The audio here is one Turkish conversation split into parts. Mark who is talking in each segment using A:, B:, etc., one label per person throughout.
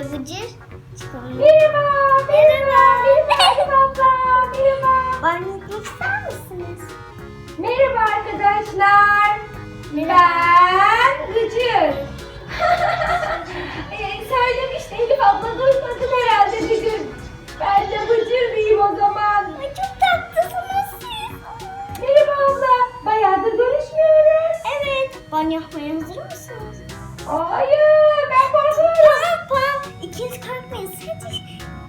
A: Bıcır. Çıkalım.
B: Merhaba, merhaba, merhaba abla, merhaba.
A: Gitmek ister misiniz?
B: Merhaba arkadaşlar. Ben Gıcır. ee, söylemişti Elif abla duymadın herhalde Gıcır. Ben de Gıcır diyeyim o zaman.
A: Ay çok tatlısınız siz.
B: Merhaba abla. Bayağıdır görüşmüyoruz.
A: Evet. Banyo yapmaya hazır mısınız?
B: Hayır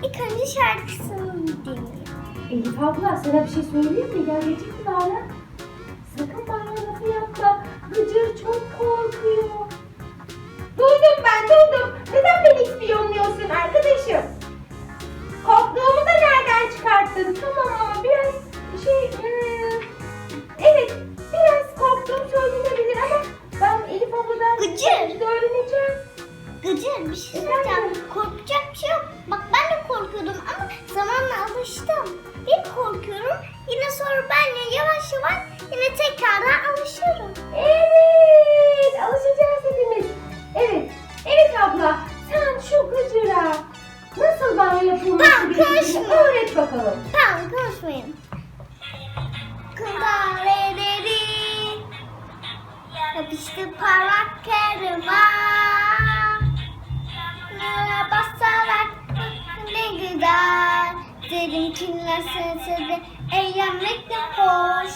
A: ilk önce şarkısını dinleyin.
B: Elif abla sana bir şey söyleyeyim mi? Gel geçip bana. Sakın bana lafı yapma. Gıcır çok korkuyor. Duydum ben duydum. Neden beni ispiyonluyorsun arkadaşım? Korktuğumu da nereden çıkarttın? Tamam ama biraz şey... hmm, evet biraz korktuğum söylenebilir ama ben Elif abladan
A: Gıcır.
B: de öğreneceğim.
A: Gıcır bir şey
B: Efendim?
A: söyleyeceğim. Tamam, karışma.
B: öğret bakalım.
A: Tamam konuşmayın. Kıvareleri yapıştı parmaklarıma. Basarak ne güzel. Dedim kimlerse size eğlenmek de hoş.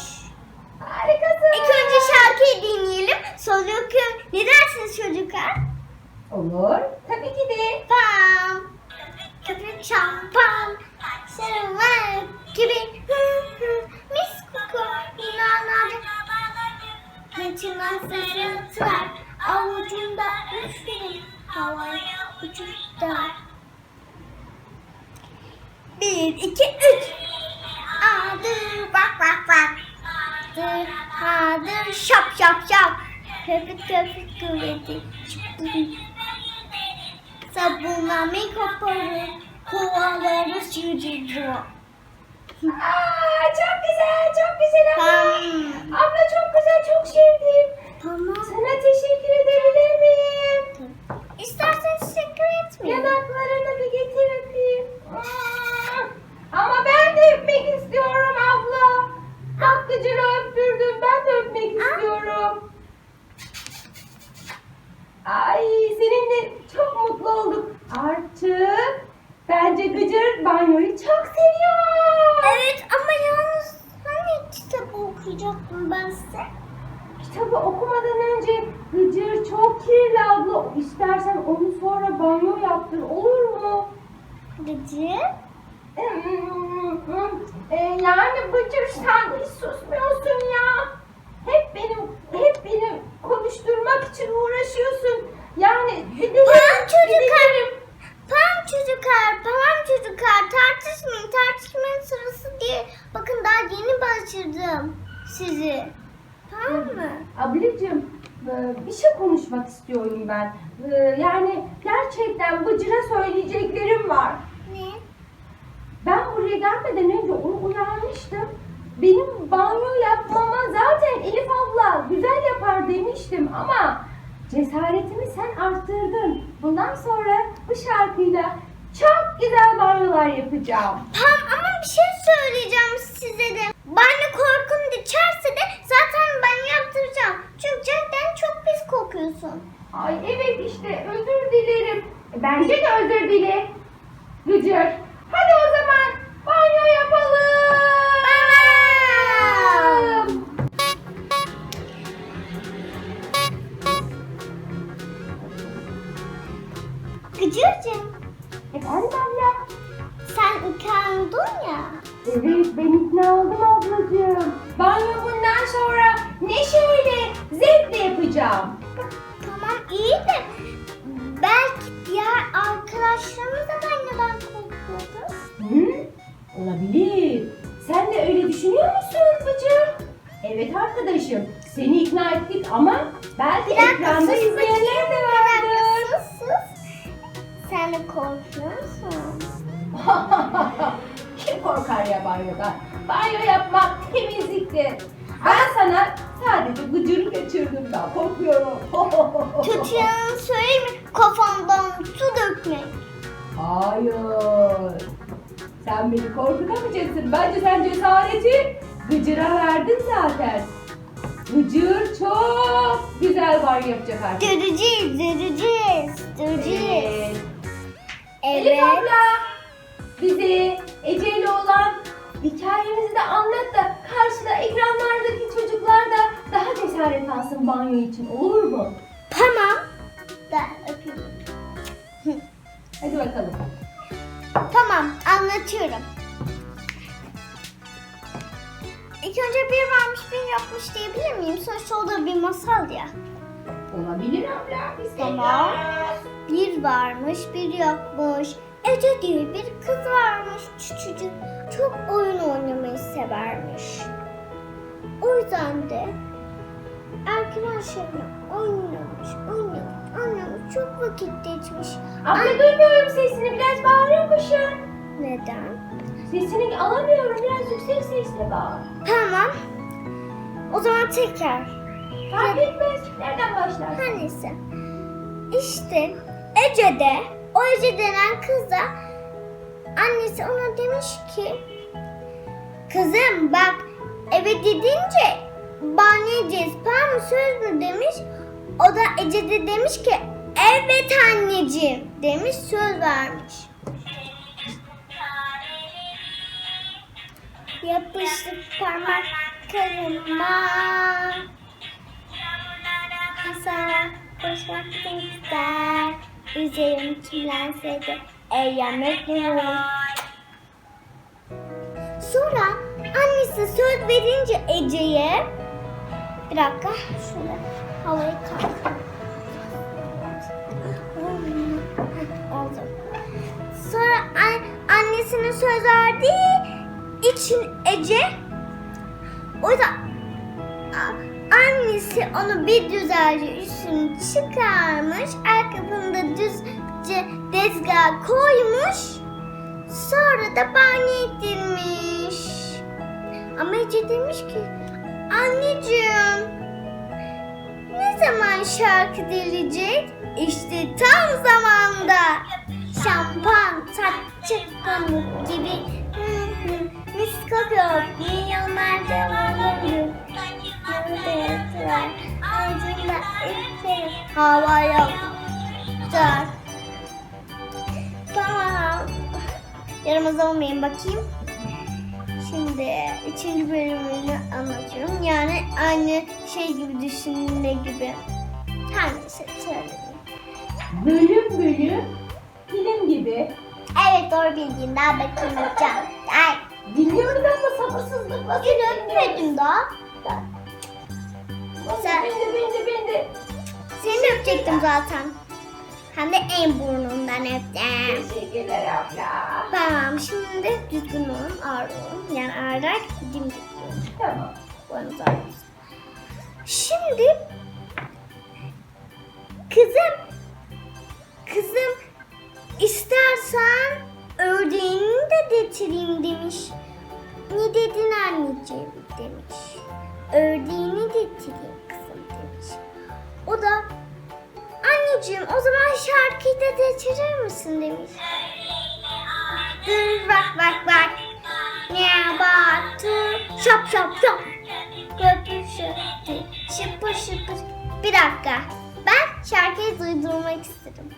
B: Harikasın.
A: İlk önce şarkıyı dinleyelim. Sonra okuyorum. Ne dersiniz çocuklar?
B: Olur. Tabii ki de.
A: Pam. Köpük şampan. Sarılar gibi. Mis koku. Kaçınan sesi var. Avucumda üflerim. Havaya uçuşlar. Bir, iki, üç. Adır bak bak bak. Dır, hadır şap şap şap. Köpük köpük kuvveti. Sabunla mi koparır. Kovaları sürüyor.
B: Aa, çok güzel, çok güzel abla. Abla çok güzel, çok sevdim.
A: Tamam.
B: Sana teşekkür edebilir miyim?
A: İstersen teşekkür etmeyin.
B: Yanaklarını bir getir öpeyim. Aa, Ama ben de öpmek istiyorum abla. Bak gıcırı öptürdüm, ben de öpmek istiyorum. Ay seninle çok mutlu olduk. Artık bence Gıcır banyoyu çok seviyor.
A: Evet ama yalnız hani kitap okuyacaktım ben size.
B: Kitabı okumadan önce Gıcır çok kirli abla. İstersen onu sonra yaptır olur mu?
A: Gıcı.
B: Ee, yani Bıcır sen hiç susmuyorsun ya. Hep benim hep beni konuşturmak için uğraşıyorsun. Yani gidelim.
A: Tamam çocuklar.
B: gidelim.
A: Tamam çocuklar. Tamam çocuklar. Tartışmayın. Tartışmanın sırası değil. Bakın daha yeni başladım sizi. Tamam mı?
B: Ablacığım e, bir şey konuşmak ben. E, Yani gerçekten Bıcır'a söyleyeceklerim var.
A: Ne?
B: Ben buraya gelmeden önce onu uyarmıştım. Benim banyo yapmama zaten Elif abla güzel yapar demiştim ama cesaretimi sen arttırdın. Bundan sonra bu şarkıyla çok güzel banyolar yapacağım.
A: Tamam ama bir şey söyleyeceğim size de. Banyo korkun içerse de zaten ben yaptıracağım. Çünkü cidden çok pis kokuyorsun.
B: Ay evet işte özür dilerim. E, Bence de özür dile. Gıcır. Hadi o zaman banyo yapalım.
A: Gıcırcığım
B: Efendim abla.
A: sen ikandın ya.
B: Evet ben ikna oldum ablacığım. Banyo bundan sonra neşeyle, zevkle yapacağım.
A: İyi de belki diğer arkadaşlarımız da banyodan korkuyordu.
B: Hı? Olabilir. Sen de öyle düşünüyor musun Bıcır? Evet arkadaşım. Seni ikna ettik ama belki
A: Bir dakika
B: ekranda
A: sus
B: izleyenler de vardır.
A: sus sus. Sen de korkuyor musun?
B: Kim korkar ya banyodan? Banyo yapmak temizliktir. Ben sana sadece Bıcır'ı kaçırdım da korkuyorum.
A: Kötü yanını söyleme. kafamdan su dökmek.
B: Hayır. Sen beni korkutamayacaksın. Bence sen cesareti Gıcır'a verdin zaten. Gıcır çok güzel banyo yapacak artık.
A: Düreceğiz, düreceğiz.
B: Elif
A: Evet.
B: abla bize Ece ile olan hikayemizi de anlat da karşıda ekranlardaki çocuklar da daha cesaret alsın banyo için olur mu?
A: Tamam. Da öpeyim.
B: Hadi bakalım.
A: Tamam, anlatıyorum. İlk önce bir varmış bir yokmuş diyebilir miyim? Sonuçta o da bir masal ya.
B: Olabilir abla. Biz
A: Tamam. Bir varmış bir yokmuş. Ece diye bir kız varmış küçücük. Çok oyun oynamayı severmiş. O yüzden de arkadaşlarına oynamış, oynamış, oynamış. Çok vakit geçmiş.
B: Abla duymuyorum sesini. Biraz bağırıyor musun?
A: Neden?
B: Sesini alamıyorum. Biraz yüksek sesle bağır.
A: Tamam. O zaman tekrar.
B: Fark etmez. Nereden başlar?
A: Her neyse. İşte Ece de o Ece denen kız da annesi ona demiş ki Kızım bak eve gidince banyo tamam mı söz mü demiş. O da Ece de demiş ki evet anneciğim demiş söz vermiş. Yapıştık parmaklarıma Hasar koşmak ister Üzerim kirlense de eğlenmek Sonra annesi söz verince Ece'ye Bir dakika şöyle havayı kalk. Sonra an- annesine söz verdiği için Ece o yüzden annesi onu bir güzelce üstünü çıkarmış. Ayakkabını düzce dezgah koymuş. Sonra da banyo ettirmiş. Ama Ece demiş ki anneciğim ne zaman şarkı gelecek? İşte tam zamanda. Şampan, saçı pamuk gibi mis kokuyor. Milyonlarca varlığı. Yıldızlar ağacında üfler. Havaya uçar. Tamam. Yaramaz olmayın bakayım. Şimdi üçüncü bölümünü anlatıyorum. Yani aynı şey gibi düşündüğünde gibi. Her neyse söyleyeyim.
B: Bölüm bölüm film gibi.
A: Evet doğru bildiğin daha hocam. Ay.
B: Dinliyoruz ama sabırsızlıkla.
A: Yine öpmedim daha.
B: Sen... Ben de ben de ben de.
A: Seni de öpecektim zaten. Hem de en burnundan öptüm.
B: Teşekkürler abla.
A: Tamam şimdi düzgün olun ağır olun. Yani ağırarak dimdik olun.
B: Tamam.
A: Boynuz ağrıyorsun. Şimdi kızım kızım istersen ördeğini de getireyim demiş. Ne dedin anneciğim demiş. Ördeğini getireyim kızım demiş. O da anneciğim o zaman şarkıyı da getirir misin demiş. Dur bak bak bak. Ne battı? Şap şap şap. Köpüşürdü. Şıpır şıpır. Bir dakika. Ben şarkıyı duydurmak istedim.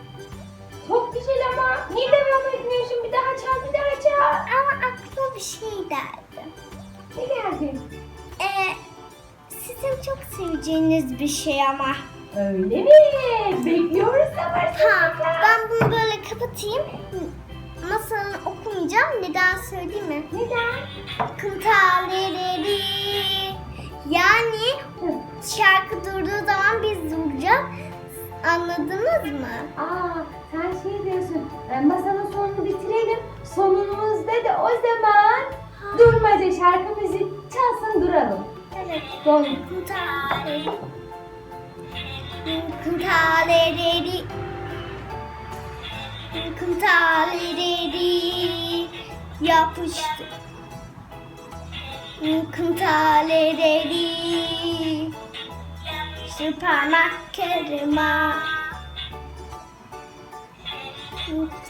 B: Çok güzel ama. Niye devam etmiyorsun? Bir daha çal bir daha çal.
A: Ama aklıma bir şey geldi.
B: Ne geldi?
A: Ee, sizin çok seveceğiniz bir şey ama.
B: Öyle mi? Bekliyoruz
A: Ha,
B: sabırsızlıkla.
A: ben bunu böyle kapatayım. Masalını okumayacağım. Neden söyleyeyim mi?
B: Neden?
A: Kıntaleri. Yani şarkı durduğu zaman biz duracağız. Anladınız mı?
B: Aa, sen şey diyorsun. e, Masanın sonunu bitirelim. Sonumuzda da o zaman durmaca şarkı müzik çalsın duralım.
A: Evet.
B: Doğru.
A: Kıntaleri. Kıntaleri. Kıntaleri. Yapıştı. Kıntaleri. Şu parmaklarıma.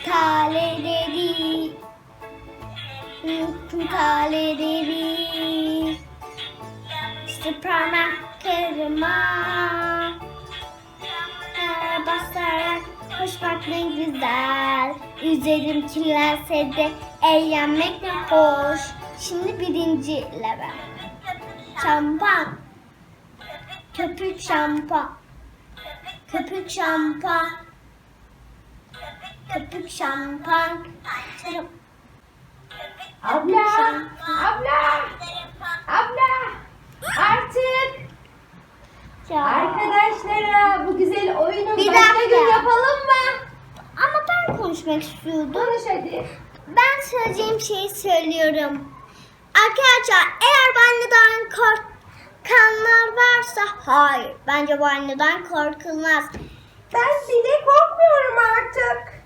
A: Kaleleri Kaleleri Süpermarketime Basarak koşmak ne güzel. Üzerim kirlense de eğlenmek ne hoş. Şimdi birinci level. Şampan Köpük şampan Köpük şampan Köpük şampan
B: Abla, abla, abla. Artık
A: Ya.
B: arkadaşlara bu güzel oyunu
A: Bir
B: başka
A: dakika.
B: gün yapalım mı?
A: Ama ben konuşmak istiyordum.
B: Konuş hadi.
A: Ben söyleyeceğim şeyi söylüyorum. Arkadaşlar eğer banyodan korkanlar varsa hayır. Bence banyodan korkulmaz.
B: Ben bile korkmuyorum artık.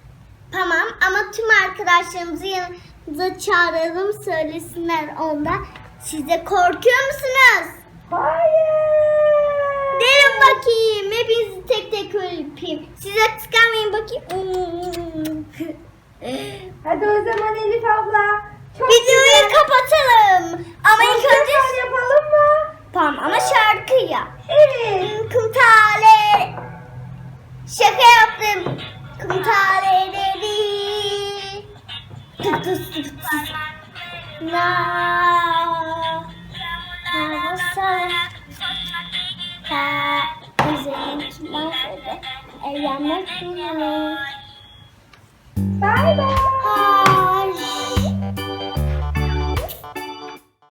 A: Tamam ama tüm arkadaşlarımızı yanımıza çağıralım söylesinler onda. Siz de korkuyor musunuz?
B: Hayır.
A: Bakayım. Hepinizi tek tek öpeyim. Size tıkanmayın bakayım.
B: Hadi o zaman Elif abla. Çok
A: Videoyu
B: güzel.
A: kapatalım. Ama ilk önce...
B: yapalım mı?
A: Tamam ama şarkıya.
B: Evet.
A: Kumtale. Şaka yaptım. Kumtaleleri. Tık tık tık tık. Na. Havasa. Ha. Eğlenmek bunu.
B: Bay bay.